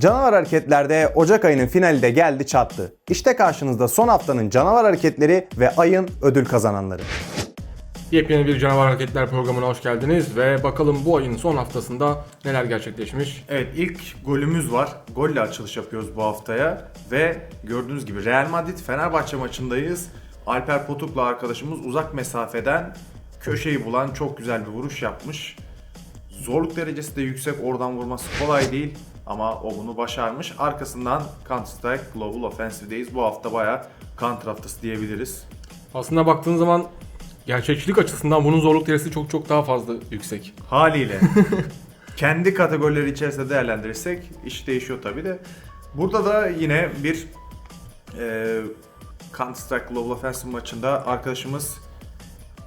Canavar hareketlerde Ocak ayının finali de geldi çattı. İşte karşınızda son haftanın canavar hareketleri ve ayın ödül kazananları. Yepyeni bir Canavar Hareketler programına hoş geldiniz ve bakalım bu ayın son haftasında neler gerçekleşmiş. Evet ilk golümüz var. Golle açılış yapıyoruz bu haftaya ve gördüğünüz gibi Real Madrid Fenerbahçe maçındayız. Alper Potuk'la arkadaşımız uzak mesafeden köşeyi bulan çok güzel bir vuruş yapmış. Zorluk derecesi de yüksek oradan vurması kolay değil ama o bunu başarmış. Arkasından Counter Strike Global Offensive'deyiz. Bu hafta bayağı counter haftası diyebiliriz. Aslında baktığın zaman gerçekçilik açısından bunun zorluk derecesi çok çok daha fazla yüksek. Haliyle. Kendi kategorileri içerisinde değerlendirirsek iş değişiyor tabi de. Burada da yine bir e, Counter Strike Global Offensive maçında arkadaşımız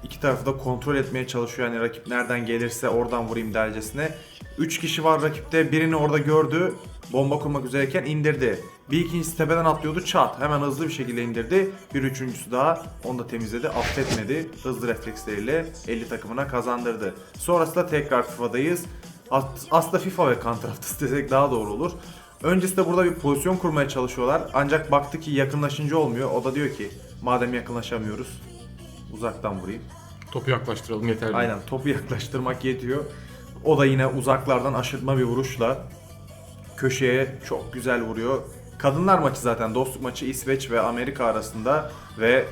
iki tarafı da kontrol etmeye çalışıyor. Yani rakip nereden gelirse oradan vurayım dercesine. 3 kişi var rakipte. Birini orada gördü. Bomba kurmak üzereyken indirdi. Bir ikincisi tepeden atlıyordu çat. Hemen hızlı bir şekilde indirdi. Bir üçüncüsü daha onu da temizledi. Affetmedi. Hızlı refleksleriyle 50 takımına kazandırdı. Sonrasında tekrar FIFA'dayız. As- Aslında FIFA ve Counter haftası daha doğru olur. Öncesinde burada bir pozisyon kurmaya çalışıyorlar. Ancak baktı ki yakınlaşınca olmuyor. O da diyor ki madem yakınlaşamıyoruz uzaktan vurayım. Topu yaklaştıralım yeterli. Aynen topu yaklaştırmak yetiyor. O da yine uzaklardan aşırtma bir vuruşla köşeye çok güzel vuruyor. Kadınlar maçı zaten dostluk maçı İsveç ve Amerika arasında ve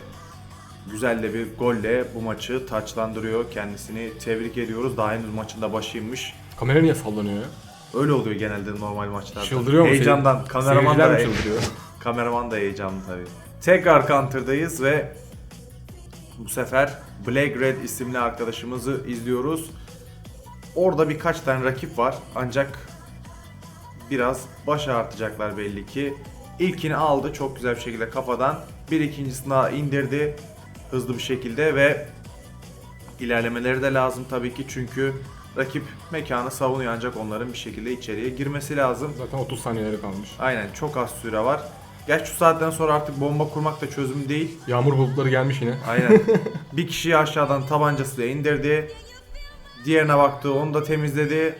güzel de bir golle bu maçı taçlandırıyor. Kendisini tebrik ediyoruz. Daha henüz maçında başıymış. Kamera niye sallanıyor ya? Öyle oluyor genelde normal maçlarda. Çıldırıyor mu? Heyecandan. Seyir- Kameraman da, çıldırıyor? kameraman da heyecanlı tabii. Tekrar Counter'dayız ve bu sefer Black Red isimli arkadaşımızı izliyoruz. Orada birkaç tane rakip var ancak biraz baş artacaklar belli ki. İlkini aldı çok güzel bir şekilde kafadan. Bir ikincisini daha indirdi hızlı bir şekilde ve ilerlemeleri de lazım tabii ki çünkü rakip mekanı savunuyor ancak onların bir şekilde içeriye girmesi lazım. Zaten 30 saniyeleri kalmış. Aynen çok az süre var. Gerçi şu saatten sonra artık bomba kurmak da çözüm değil. Yağmur bulutları gelmiş yine. Aynen. bir kişiyi aşağıdan tabancasıyla indirdi. Diğerine baktı onu da temizledi.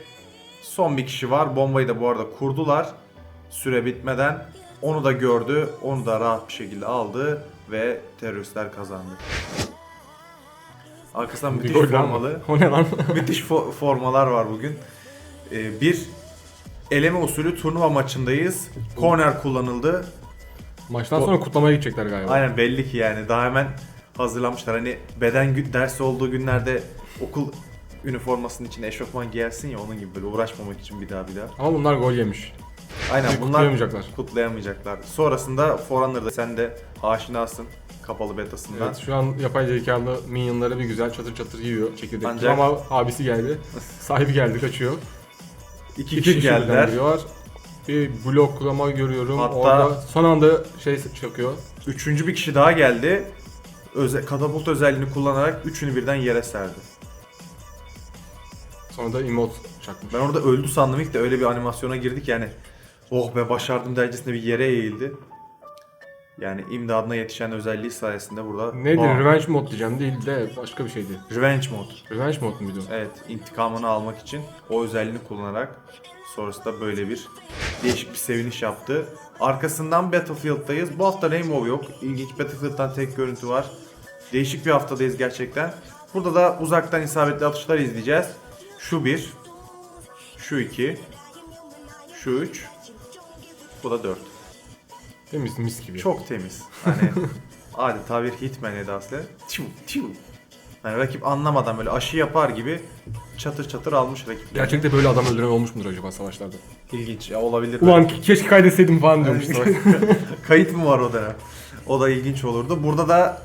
Son bir kişi var. Bombayı da bu arada kurdular. Süre bitmeden. Onu da gördü. Onu da rahat bir şekilde aldı. Ve teröristler kazandı. Arkasından müthiş gol formalı. O ne lan? müthiş fo- formalar var bugün. Ee, bir eleme usulü turnuva maçındayız. Corner kullanıldı. Maçtan sonra kutlamaya gidecekler galiba. Aynen belli ki yani daha hemen hazırlamışlar. Hani beden gü- dersi olduğu günlerde okul üniformasının içine eşofman giyersin ya onun gibi böyle uğraşmamak için bir daha bir daha. Ama bunlar gol yemiş. Aynen bunlar kutlayamayacaklar. kutlayamayacaklar. Sonrasında Forerunner'da sen de aşinasın kapalı betasından. Evet şu an yapay zekalı minyonları bir güzel çatır çatır yiyor çekirdek. Ancak- Ama abisi geldi. Sahibi geldi kaçıyor. İki, kişi birden geldiler. Bir bloklama görüyorum. Hatta- Orada son anda şey çakıyor. Üçüncü bir kişi daha geldi. Öze katapult özelliğini kullanarak üçünü birden yere serdi. Sonra da emote çakmış. Ben orada öldü sandım ilk de öyle bir animasyona girdik yani. Oh be başardım dercesinde bir yere eğildi. Yani imdadına yetişen özelliği sayesinde burada... Neydi? Aa, Revenge mod diyeceğim değil de başka bir şeydi. Revenge mod. Revenge mod muydu? Evet intikamını almak için o özelliğini kullanarak sonrasında böyle bir değişik bir seviniş yaptı. Arkasından Battlefield'dayız. Bu hafta Rainbow yok. İlginç Battlefield'dan tek görüntü var. Değişik bir haftadayız gerçekten. Burada da uzaktan isabetli atışlar izleyeceğiz. Şu bir, şu iki, şu üç, bu da dört. Temiz mis gibi. Çok temiz. Hani adeta bir hitman edası. Tiu, tiu. Hani rakip anlamadan böyle aşı yapar gibi çatır çatır almış rakip. Gerçekte böyle adam öldüren olmuş mudur acaba savaşlarda? İlginç ya olabilir. Ulan keşke kaydetseydim falan diyormuş. Kayıt mı var o dönem? O da ilginç olurdu. Burada da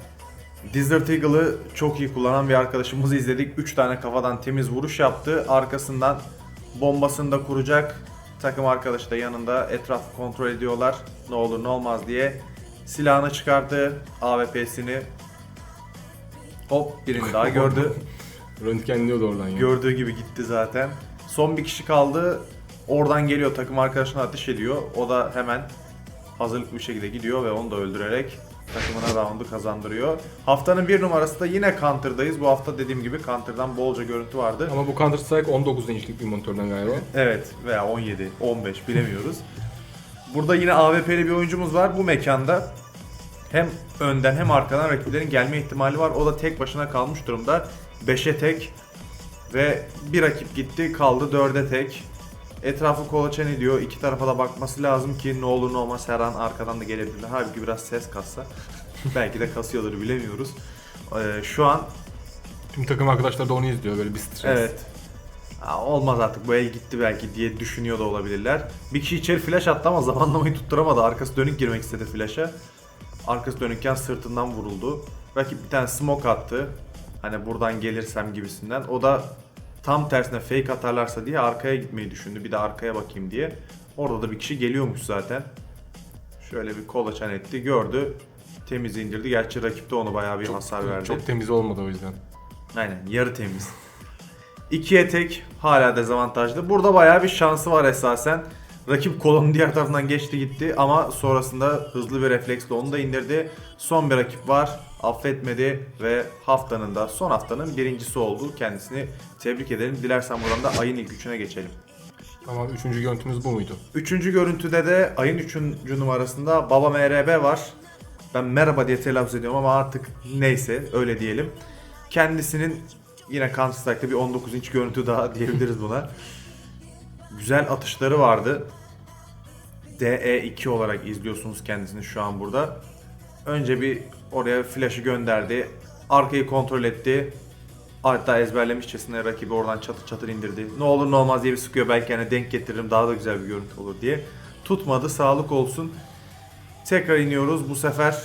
Desert Eagle'ı çok iyi kullanan bir arkadaşımızı izledik. 3 tane kafadan temiz vuruş yaptı. Arkasından bombasını da kuracak. Takım arkadaşı da yanında etrafı kontrol ediyorlar. Ne olur ne olmaz diye. Silahını çıkardı. AWP'sini. Hop birini daha gördü. Röntgenliyordu oradan ya. Gördüğü gibi gitti zaten. Son bir kişi kaldı. Oradan geliyor takım arkadaşına ateş ediyor. O da hemen hazırlıklı bir şekilde gidiyor ve onu da öldürerek takımına roundu kazandırıyor. Haftanın bir numarası da yine Counter'dayız. Bu hafta dediğim gibi Counter'dan bolca görüntü vardı. Ama bu Counter Strike 19 inçlik bir monitörden galiba. Evet veya 17, 15 bilemiyoruz. Burada yine AWP'li bir oyuncumuz var bu mekanda. Hem önden hem arkadan rakiplerin gelme ihtimali var. O da tek başına kalmış durumda. 5'e tek ve bir rakip gitti kaldı 4'e tek. Etrafı kolaçan ediyor. İki tarafa da bakması lazım ki ne olur ne olmaz her an arkadan da gelebilirler. Halbuki biraz ses kassa. Belki de kasıyordur bilemiyoruz. Ee, şu an Tüm takım arkadaşlar da onu izliyor böyle bir stres. Evet. Aa, olmaz artık bu el gitti belki diye düşünüyor da olabilirler. Bir kişi içeri flash attı ama zamanlamayı tutturamadı. Arkası dönük girmek istedi flash'a. Arkası dönükken sırtından vuruldu. Rakip bir tane smoke attı. Hani buradan gelirsem gibisinden. O da tam tersine fake atarlarsa diye arkaya gitmeyi düşündü. Bir de arkaya bakayım diye. Orada da bir kişi geliyormuş zaten. Şöyle bir kolaçan etti. Gördü. Temiz indirdi. Gerçi rakip de onu bayağı bir hasar verdi. Çok temiz olmadı o yüzden. Aynen yarı temiz. İkiye tek hala dezavantajlı. Burada bayağı bir şansı var esasen. Rakip kolonun diğer tarafından geçti gitti ama sonrasında hızlı bir refleksle onu da indirdi. Son bir rakip var. Affetmedi ve haftanın da son haftanın birincisi oldu. Kendisini tebrik edelim. Dilersen buradan da ayın ilk üçüne geçelim. Ama üçüncü görüntümüz bu muydu? Üçüncü görüntüde de ayın üçüncü numarasında Baba MRB var. Ben merhaba diye telaffuz ediyorum ama artık neyse öyle diyelim. Kendisinin yine Counter Strike'da bir 19 inç görüntü daha diyebiliriz buna. Güzel atışları vardı. DE2 olarak izliyorsunuz kendisini şu an burada. Önce bir oraya flash'ı gönderdi. Arkayı kontrol etti. Hatta ezberlemişçesine rakibi oradan çatır çatır indirdi. Ne olur ne olmaz diye bir sıkıyor. Belki hani denk getiririm daha da güzel bir görüntü olur diye. Tutmadı sağlık olsun. Tekrar iniyoruz. Bu sefer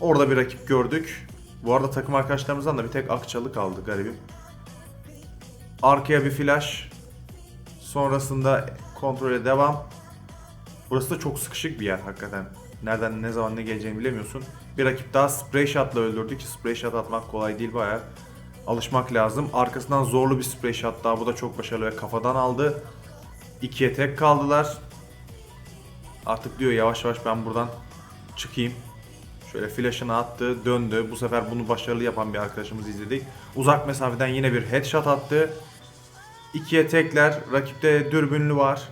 orada bir rakip gördük. Bu arada takım arkadaşlarımızdan da bir tek Akçalı kaldı garibim. Arkaya bir flash. Sonrasında kontrole devam. Burası da çok sıkışık bir yer hakikaten. Nereden ne zaman ne geleceğini bilemiyorsun. Bir rakip daha spray shot'la öldürdü ki spray shot atmak kolay değil bayağı. Alışmak lazım. Arkasından zorlu bir spray shot daha. Bu da çok başarılı ve kafadan aldı. İkiye tek kaldılar. Artık diyor yavaş yavaş ben buradan çıkayım. Şöyle flash'ını attı, döndü. Bu sefer bunu başarılı yapan bir arkadaşımızı izledik. Uzak mesafeden yine bir headshot attı. İkiye tekler. Rakipte dürbünlü var.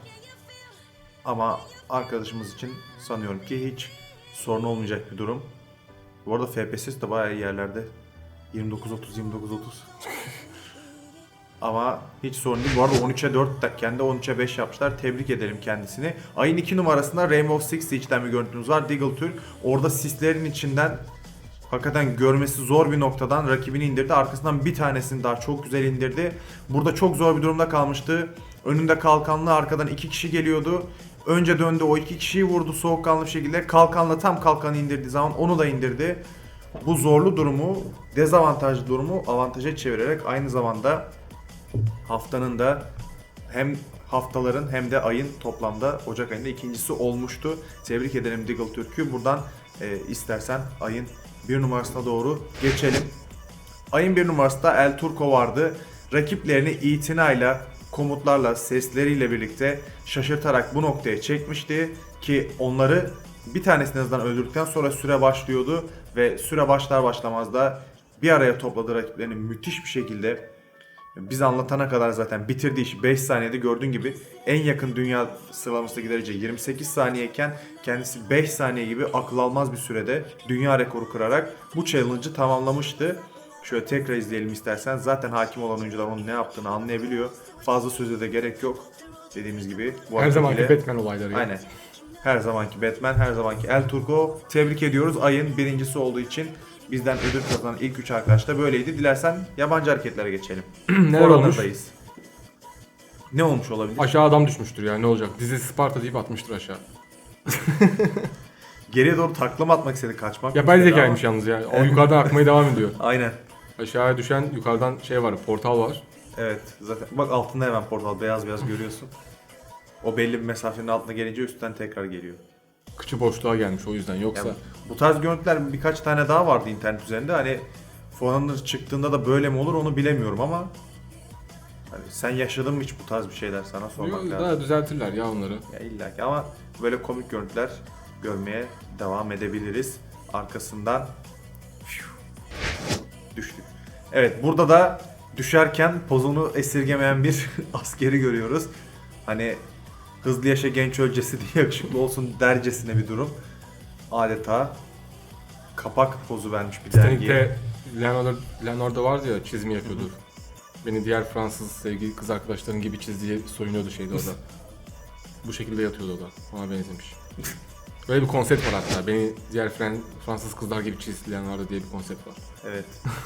Ama arkadaşımız için sanıyorum ki hiç sorun olmayacak bir durum. Bu arada FPS de bayağı iyi yerlerde. 29-30, 29-30. Ama hiç sorun değil. Bu arada 13'e 4 de- kendi 13'e 5 yapmışlar. Tebrik edelim kendisini. Ayın 2 numarasında Rainbow Six Siege'den bir görüntümüz var. Deagle Türk. Orada sislerin içinden hakikaten görmesi zor bir noktadan rakibini indirdi. Arkasından bir tanesini daha çok güzel indirdi. Burada çok zor bir durumda kalmıştı. Önünde kalkanlı arkadan iki kişi geliyordu. Önce döndü o iki kişiyi vurdu soğukkanlı bir şekilde. Kalkanla tam kalkanı indirdiği zaman onu da indirdi. Bu zorlu durumu, dezavantajlı durumu avantaja çevirerek aynı zamanda haftanın da hem haftaların hem de ayın toplamda Ocak ayında ikincisi olmuştu. Tebrik ederim Diggle Türk'ü. Buradan e, istersen ayın bir numarasına doğru geçelim. Ayın bir numarasında El Turco vardı. Rakiplerini itinayla, komutlarla, sesleriyle birlikte şaşırtarak bu noktaya çekmişti ki onları bir tanesini azından öldürdükten sonra süre başlıyordu ve süre başlar başlamaz da bir araya topladı rakiplerini müthiş bir şekilde biz anlatana kadar zaten bitirdiği işi 5 saniyede gördüğün gibi en yakın dünya sıralamasındaki derece 28 saniyeyken kendisi 5 saniye gibi akıl almaz bir sürede dünya rekoru kırarak bu challenge'ı tamamlamıştı. Şöyle tekrar izleyelim istersen. Zaten hakim olan oyuncular onun ne yaptığını anlayabiliyor. Fazla söze de gerek yok. Dediğimiz gibi. Bu Her zamanki hareketiyle- Batman olayları. Aynen. Her zamanki Batman, her zamanki El Turco. Tebrik ediyoruz. Ayın birincisi olduğu için bizden ödül kazanan ilk üç arkadaş da böyleydi. Dilersen yabancı hareketlere geçelim. Neler olmuş? Ne olmuş olabilir? Aşağı adam düşmüştür yani ne olacak? Dizi Sparta deyip atmıştır aşağı. Geriye doğru taklama atmak istedi, kaçmak. Yapay istedi zekaymış ama- yalnız ya. O yukarıdan akmaya devam ediyor. Aynen. Aşağıya düşen yukarıdan şey var, portal var. Evet. Zaten bak altında hemen portal beyaz beyaz görüyorsun. O belli bir mesafenin altına gelince üstten tekrar geliyor. Kıçı boşluğa gelmiş o yüzden. Yoksa Yani bu tarz görüntüler birkaç tane daha vardı internet üzerinde. Hani Forerunner çıktığında da böyle mi olur onu bilemiyorum ama hani sen yaşadın mı hiç bu tarz bir şeyler sana sormak lazım. daha düzeltirler ya onları. Ya illa ki ama böyle komik görüntüler görmeye devam edebiliriz. Arkasından düştük. Evet burada da düşerken pozunu esirgemeyen bir askeri görüyoruz. Hani hızlı yaşa genç ölcesi diye yakışıklı olsun dercesine bir durum. Adeta kapak pozu vermiş bir dergiye. Titanic'te Leonardo, Leonardo vardı ya çizimi yapıyordu. Beni diğer Fransız sevgili kız arkadaşların gibi çizdiği soyunuyordu şeyde orada. Bu şekilde yatıyordu o da. Ona benzemiş. Böyle bir konsept var hatta. Beni diğer Fran- Fransız kızlar gibi çiz Leonardo diye bir konsept var. Evet.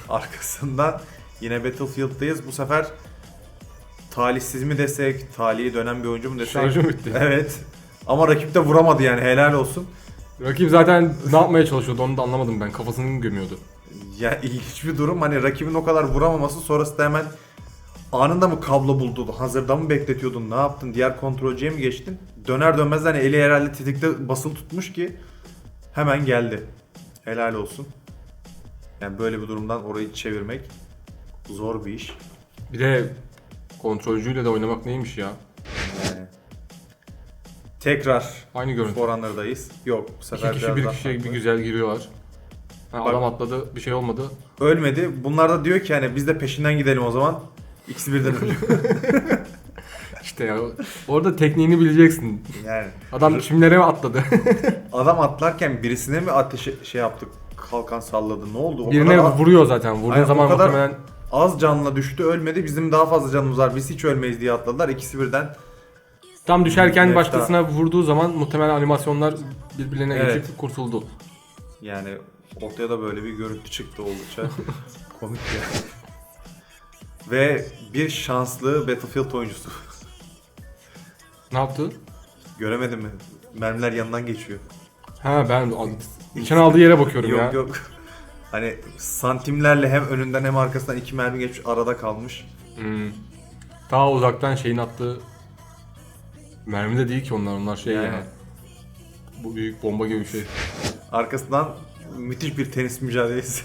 Arkasından yine Battlefield'dayız. Bu sefer talihsiz mi desek, talihi dönen bir oyuncu mu desek? Şarjım bitti. Evet. Ama rakip de vuramadı yani helal olsun. Rakip zaten ne yapmaya çalışıyordu onu da anlamadım ben. Kafasını gömüyordu. Ya ilginç bir durum. Hani rakibin o kadar vuramaması sonrasında hemen anında mı kablo buldu? Hazırda mı bekletiyordun? Ne yaptın? Diğer kontrolcüye mi geçtin? Döner dönmez hani eli herhalde tetikte basılı tutmuş ki hemen geldi. Helal olsun. Yani böyle bir durumdan orayı çevirmek zor bir iş. Bir de kontrolcüyle de oynamak neymiş ya? Yani. Tekrar Aynı görüntü. foranlardayız. Yok bu sefer İki kişi biraz bir daha kişiye bir farklı. güzel giriyorlar. Ha, Bak- adam atladı bir şey olmadı. Ölmedi. Bunlar da diyor ki hani biz de peşinden gidelim o zaman. İkisi birden ölüyor. İşte ya orada tekniğini bileceksin. yani. Adam çimlere mi atladı? Adam atlarken birisine mi ateş şey yaptık? Kalkan salladı. Ne oldu? O Birine kadar vuruyor zaten. Vurduğun Aynen, o zaman kadar- muhtemelen az canla düştü ölmedi. Bizim daha fazla canımız var. Biz hiç ölmeyiz diye atladılar. İkisi birden. tam düşerken başkasına vurduğu zaman muhtemelen animasyonlar birbirine Evet. geçip kurtuldu. Yani ortaya da böyle bir görüntü çıktı oldukça. Komik ya. Ve bir şanslı Battlefield oyuncusu. Ne yaptı? Göremedim mi? Mermiler yanından geçiyor. Ha ben nişan aldığı yere bakıyorum yok ya. yok. Hani santimlerle hem önünden hem arkasından iki mermi geçmiş arada kalmış. Hmm. Ta uzaktan şeyin attığı mermi de değil ki onlar. Onlar şey Yani. yani. Bu büyük bomba gibi bir şey. Arkasından müthiş bir tenis mücadelesi.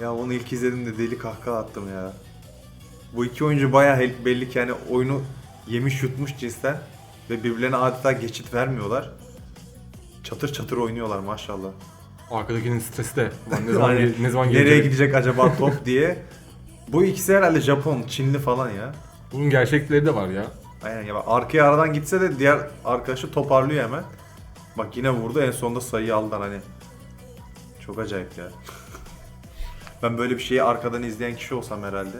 ya onu ilk izlediğimde deli kahkaha attım ya. Bu iki oyuncu bayağı belli ki yani oyunu yemiş yutmuş cinsten ve birbirlerine adeta geçit vermiyorlar. Çatır çatır oynuyorlar maşallah. Arkadakinin stresi de. Ulan ne zaman, gel- ne zaman nereye gelecek? gidecek acaba top diye. Bu ikisi herhalde Japon, Çinli falan ya. Bunun gerçekleri de var ya. Aynen ya bak arkaya aradan gitse de diğer arkadaşı toparlıyor hemen. Bak yine vurdu en sonunda sayıyı aldılar hani. Çok acayip ya. ben böyle bir şeyi arkadan izleyen kişi olsam herhalde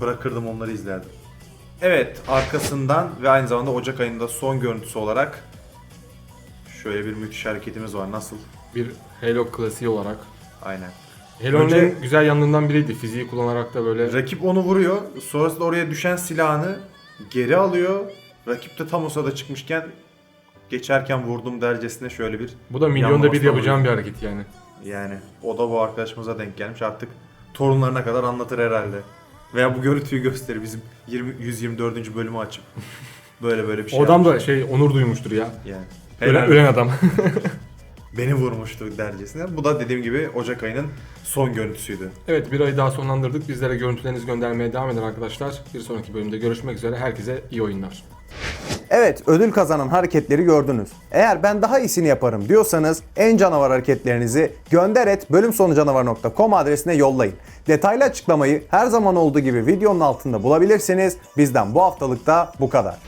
bırakırdım onları izlerdim. Evet arkasından ve aynı zamanda Ocak ayında son görüntüsü olarak şöyle bir müthiş hareketimiz var. Nasıl? Bir Halo klasiği olarak. Aynen. Halo'nun Önce- en güzel yanlarından biriydi. Fiziği kullanarak da böyle Rakip onu vuruyor. Sonrasında oraya düşen silahını geri alıyor. Rakip de tam o sırada çıkmışken geçerken vurdum dercesine şöyle bir bu da milyonda bir yanlamasına yapacağım bir hareket yani. Yani o da bu arkadaşımıza denk gelmiş artık torunlarına kadar anlatır herhalde. Veya bu görüntüyü gösterir bizim 20, 124. bölümü açıp. Böyle böyle bir şey o adam da yapmış. şey onur duymuştur ya. yani. Ölen, ölen adam. Beni vurmuştu dercesine. Bu da dediğim gibi Ocak ayının son görüntüsüydü. evet bir ayı daha sonlandırdık. Bizlere görüntülerinizi göndermeye devam edin arkadaşlar. Bir sonraki bölümde görüşmek üzere. Herkese iyi oyunlar. Evet ödül kazanan hareketleri gördünüz. Eğer ben daha iyisini yaparım diyorsanız en canavar hareketlerinizi gönder et bölümsonucanavar.com adresine yollayın. Detaylı açıklamayı her zaman olduğu gibi videonun altında bulabilirsiniz. Bizden bu haftalık da bu kadar.